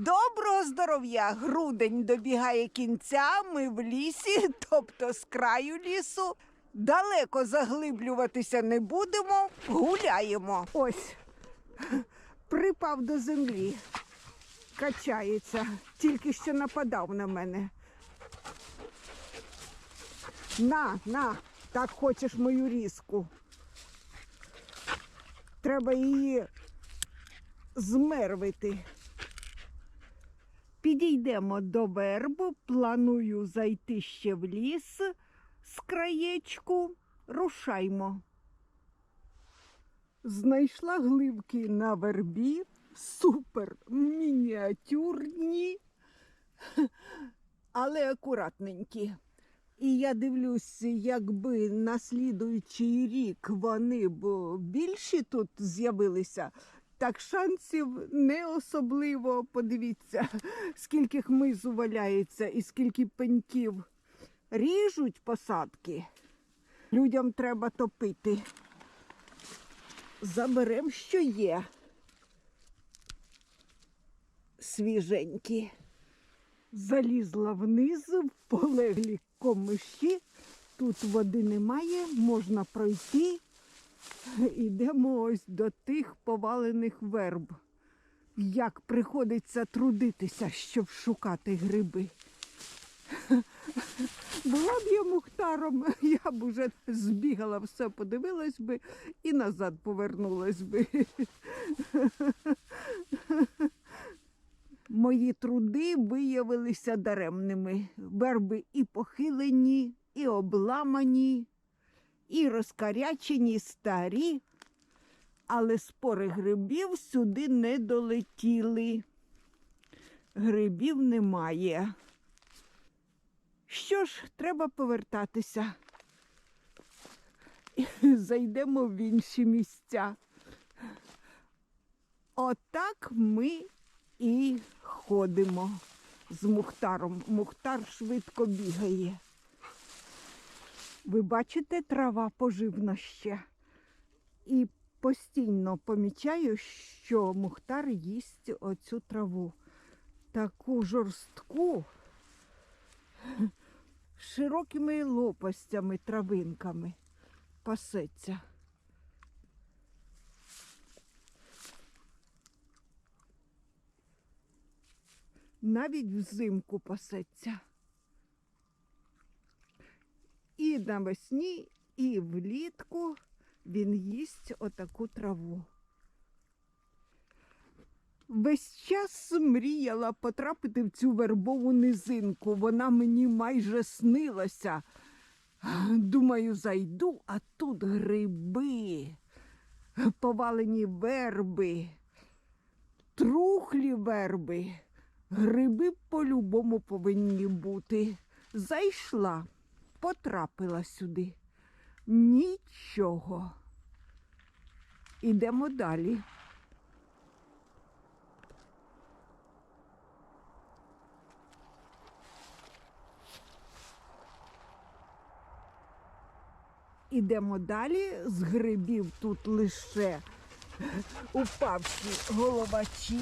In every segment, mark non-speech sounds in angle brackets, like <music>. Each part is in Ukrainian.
Доброго здоров'я! Грудень добігає кінця. Ми в лісі, <laughs> тобто з краю лісу. Далеко заглиблюватися не будемо, гуляємо. Ось <laughs> припав до землі, качається, тільки що нападав на мене. На, на, так хочеш мою різку. Треба її змервити. Підійдемо до вербу, планую зайти ще в ліс з краєчку. Рушаймо. Знайшла гливки на вербі, супер мініатюрні, <laughs> але акуратненькі. І я дивлюсь, якби на слідуючий рік вони б більші тут з'явилися, так шансів не особливо. Подивіться, скільки хмизу валяється і скільки пеньків ріжуть посадки. Людям треба топити. Заберемо, що є. Свіженькі. Залізла вниз полеглі комиші. Тут води немає, можна пройти. <laughs> Ідемо ось до тих повалених верб. Як приходиться трудитися, щоб шукати гриби. <laughs> Була б я мухтаром, <laughs> я б уже збігала, все подивилась би і назад повернулась би. Мої труди виявилися даремними. Верби і похилені, і обламані, і розкарячені старі, але спори грибів сюди не долетіли. Грибів немає. Що ж, треба повертатися. <laughs> Зайдемо в інші місця. Отак ми і ходимо з Мухтаром. Мухтар швидко бігає. Ви бачите, трава поживна ще. І постійно помічаю, що Мухтар їсть оцю траву. Таку жорстку, широкими лопастями, травинками пасеться. Навіть взимку пасеться. І навесні, і влітку він їсть отаку траву. Весь час мріяла потрапити в цю вербову низинку. Вона мені майже снилася. Думаю, зайду, а тут гриби, повалені верби, трухлі верби. Гриби по-любому повинні бути. Зайшла, потрапила сюди. Нічого. Ідемо далі. Ідемо далі. З грибів тут лише упавші головачі.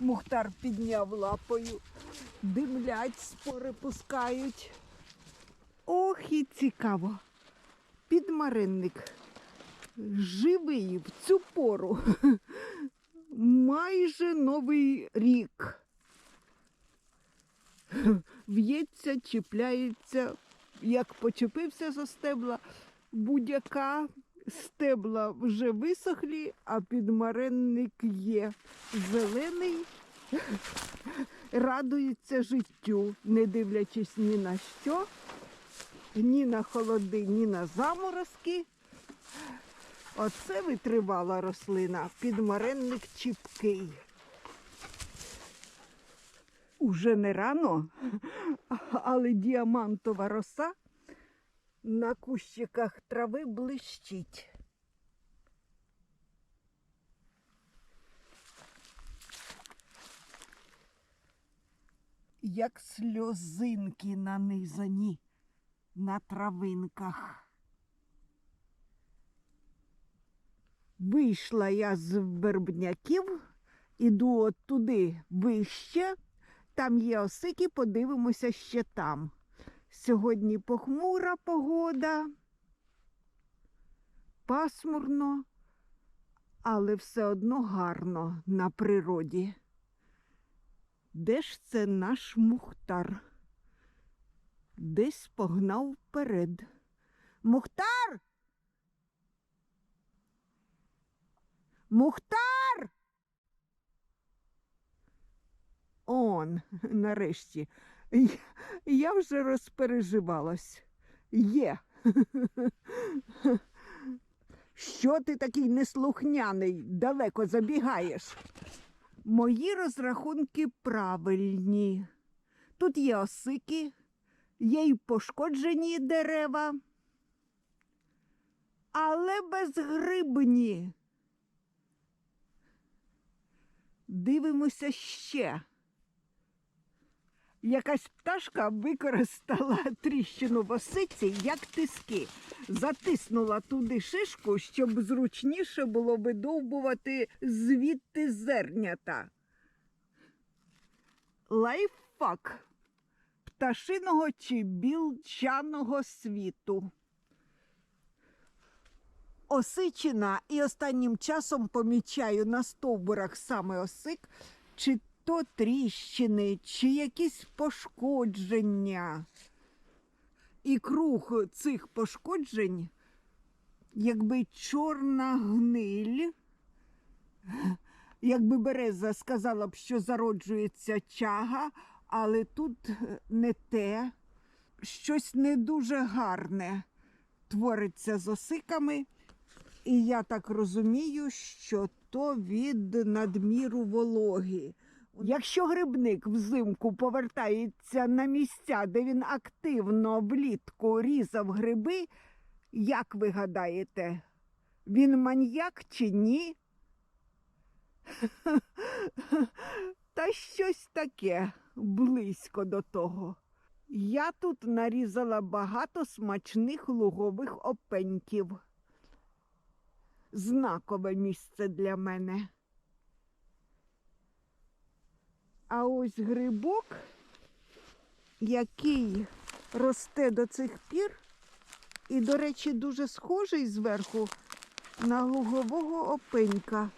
Мухтар підняв лапою, димлять, спори пускають. Ох, і цікаво. Підмаринник живий в цю пору. Майже новий рік. В'ється, чіпляється, як почепився за стебла будь-яка. Стебла вже висохлі, а підмаренник є зелений, радується життю, не дивлячись ні на що, ні на холоди, ні на заморозки. Оце витривала рослина, підмаренник чіпкий. Уже не рано, але діамантова роса на кущиках трави блищить. Як сльозинки нанизані на травинках. Вийшла я з вербняків Іду от туди вище, там є осики, подивимося ще там. Сьогодні похмура погода, пасмурно, але все одно гарно на природі. Де ж це наш мухтар? Десь погнав вперед. Мухтар! Мухтар! Он, нарешті. Я, вже розпереживалась. Є. Що ти такий неслухняний, далеко забігаєш? Мої розрахунки правильні. Тут є осики, є й пошкоджені дерева, але безгрибні. Дивимося ще. Якась пташка використала <laughs> тріщину в осиці як тиски, затиснула туди шишку, щоб зручніше було видовбувати звідти зернята. Лайфхак пташиного чи білчаного світу. Осичина і останнім часом помічаю на стовбурах саме осик, чи то тріщини, чи якісь пошкодження. І круг цих пошкоджень, якби чорна гниль, якби береза сказала б, що зароджується чага, але тут не те, щось не дуже гарне твориться з осиками. І я так розумію, що то від надміру вологи. Якщо грибник взимку повертається на місця, де він активно влітку різав гриби, як ви гадаєте, він маньяк чи ні? <laughs> Та щось таке близько до того. Я тут нарізала багато смачних лугових опеньків знакове місце для мене. А ось грибок, який росте до цих пір, і, до речі, дуже схожий зверху на лугового опенька.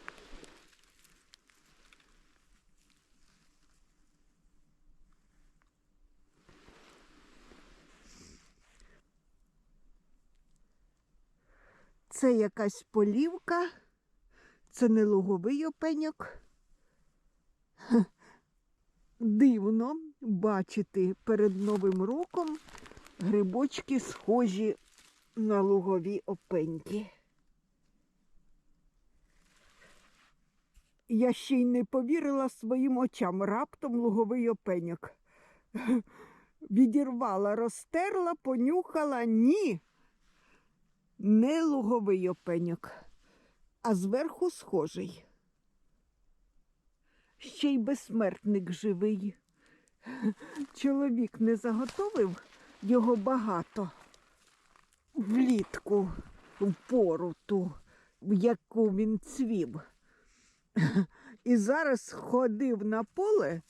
Це якась полівка, це не луговий опеньок. Хе. Дивно бачити перед Новим роком грибочки схожі на лугові опеньки. Я ще й не повірила своїм очам раптом луговий опеньок. <laughs> Відірвала, розтерла, понюхала ні не луговий опеньок, а зверху схожий. Ще й безсмертник живий. Чоловік не заготовив його багато влітку, в пору ту, в яку він цвів. І зараз ходив на поле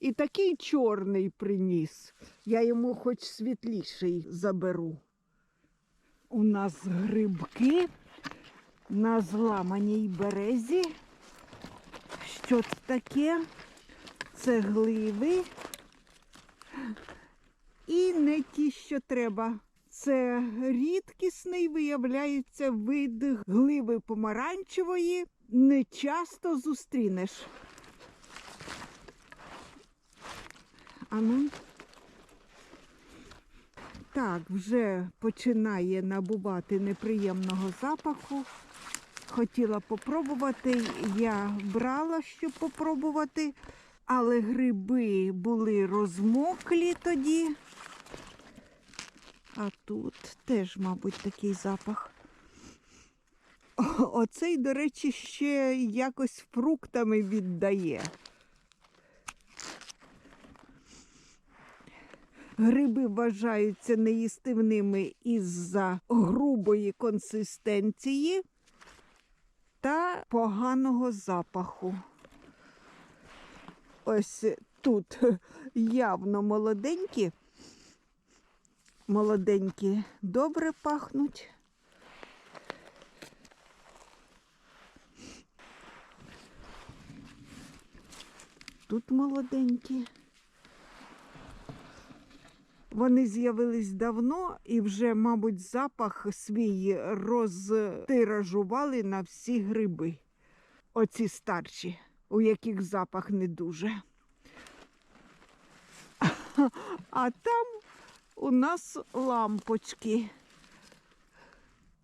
і такий чорний приніс. Я йому хоч світліший заберу. У нас грибки на зламаній березі. Що це таке? Це гливи. І не ті, що треба. Це рідкісний, виявляється, вид гливи помаранчевої. Не часто зустрінеш. Ану. Так, вже починає набувати неприємного запаху. Хотіла попробувати, я брала, щоб попробувати, але гриби були розмоклі тоді. А тут теж, мабуть, такий запах. Оцей, до речі, ще якось фруктами віддає. Гриби вважаються неїстивними із-за грубої консистенції. Та поганого запаху. Ось тут явно молоденькі. Молоденькі добре пахнуть. Тут молоденькі. Вони з'явились давно і вже, мабуть, запах свій розтиражували на всі гриби. Оці старші, у яких запах не дуже. <laughs> А там у нас лампочки.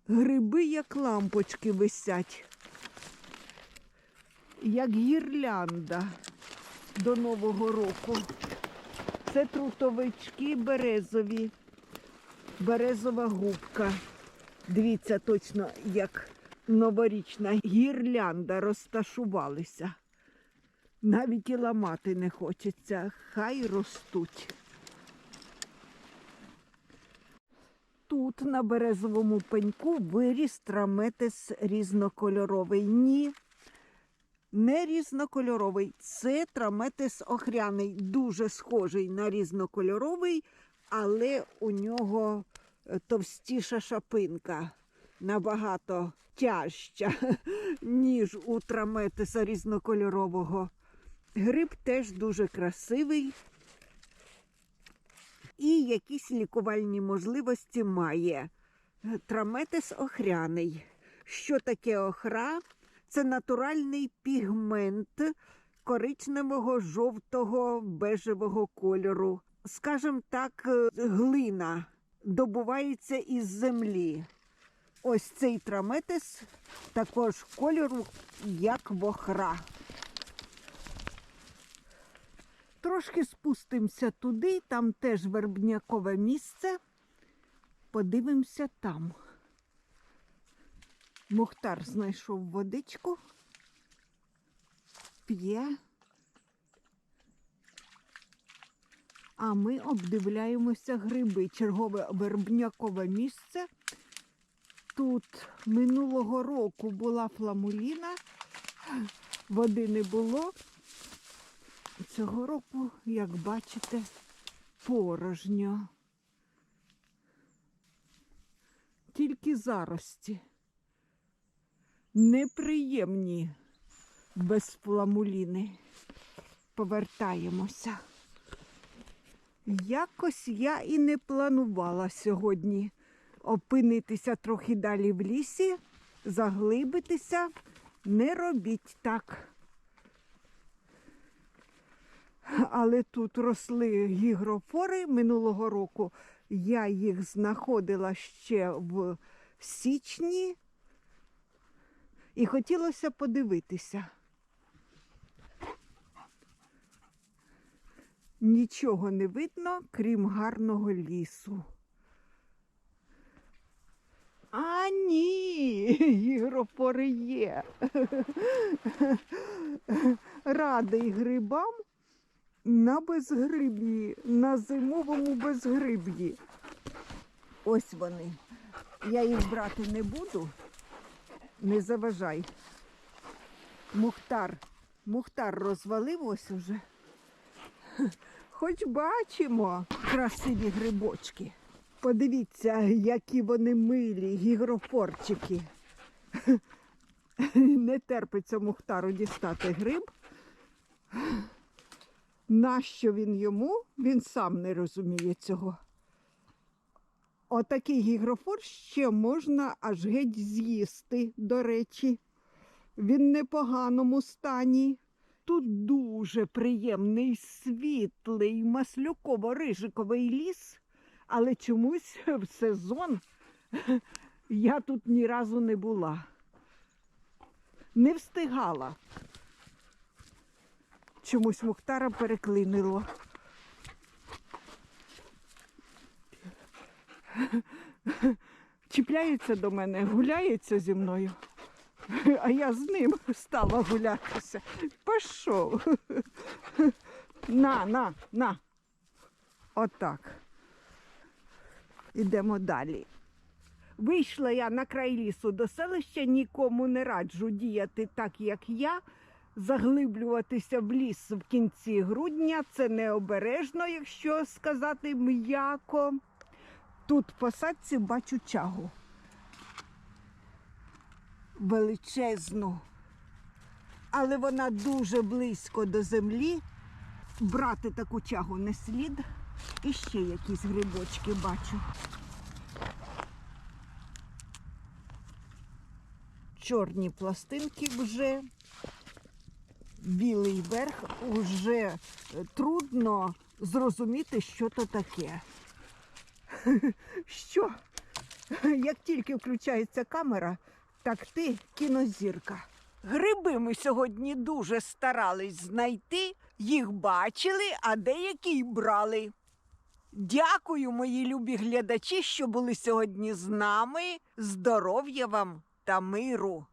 Гриби як лампочки висять, як гірлянда до Нового року. Це трутовички березові, березова губка. Дивіться точно, як новорічна гірлянда розташувалися. Навіть і ламати не хочеться, хай ростуть. Тут на березовому пеньку виріс траметис різнокольоровий. Ні, не різнокольоровий. Це траметис охряний, дуже схожий на різнокольоровий, але у нього е, товстіша шапинка, набагато тяжча, <laughs> ніж у траметиса різнокольорового. Гриб теж дуже красивий і якісь лікувальні можливості має. Траметис охряний. Що таке охра? Це натуральний пігмент коричневого, жовтого, бежевого кольору. Скажем так, е, глина добувається із землі. Ось цей траметис також кольору, як вохра. Трошки спустимося туди, там теж вербнякове місце. Подивимося там. Мухтар знайшов водичку, п'є. А ми обдивляємося гриби. Чергове вербнякове місце. Тут минулого року була фламуліна, води не було. Цього року, як бачите, порожньо. Тільки зарості. Неприємні без фламуліни. Повертаємося. Якось я і не планувала сьогодні опинитися трохи далі в лісі, заглибитися. Не робіть так. Але тут росли гігрофори минулого року. Я їх знаходила ще в січні і хотілося подивитися. Нічого не видно, крім гарного лісу. А ні, гігрофори є. Радий грибам на безгриб'ї, на зимовому безгриб'ї. Ось вони. Я їх брати не буду. Не заважай. Мухтар. Мухтар розвалив ось уже. Хоч бачимо красиві грибочки. Подивіться, які вони милі, гігрофорчики. Не терпиться Мухтару дістати гриб. Нащо він йому? Він сам не розуміє цього. Отакий гігрофор ще можна аж геть з'їсти, до речі. Він в непоганому стані. Тут дуже приємний, світлий, маслюково-рижиковий ліс, але чомусь <laughs> в сезон <laughs> я тут ні разу не була. Не встигала. Чомусь Мухтара переклинило. <laughs> Чіпляється до мене, гуляється зі мною, <laughs> а я з ним стала гулятися. Пішов. <laughs> На, на, на. Отак. Ідемо далі. Вийшла я на край лісу до селища, нікому не раджу діяти так, як я. Заглиблюватися в ліс в кінці грудня це необережно, якщо сказати м'яко. Тут в посадці бачу чагу. Величезну. Але вона дуже близько до землі. Брати таку чагу не слід. І ще якісь грибочки бачу. Чорні пластинки вже, білий верх, уже е, трудно зрозуміти, що то таке. Що? Як тільки включається камера, так ти кінозірка. Гриби ми сьогодні дуже старались знайти, їх бачили, а деякі й брали. Дякую, мої любі глядачі, що були сьогодні з нами. Здоров'я вам та миру!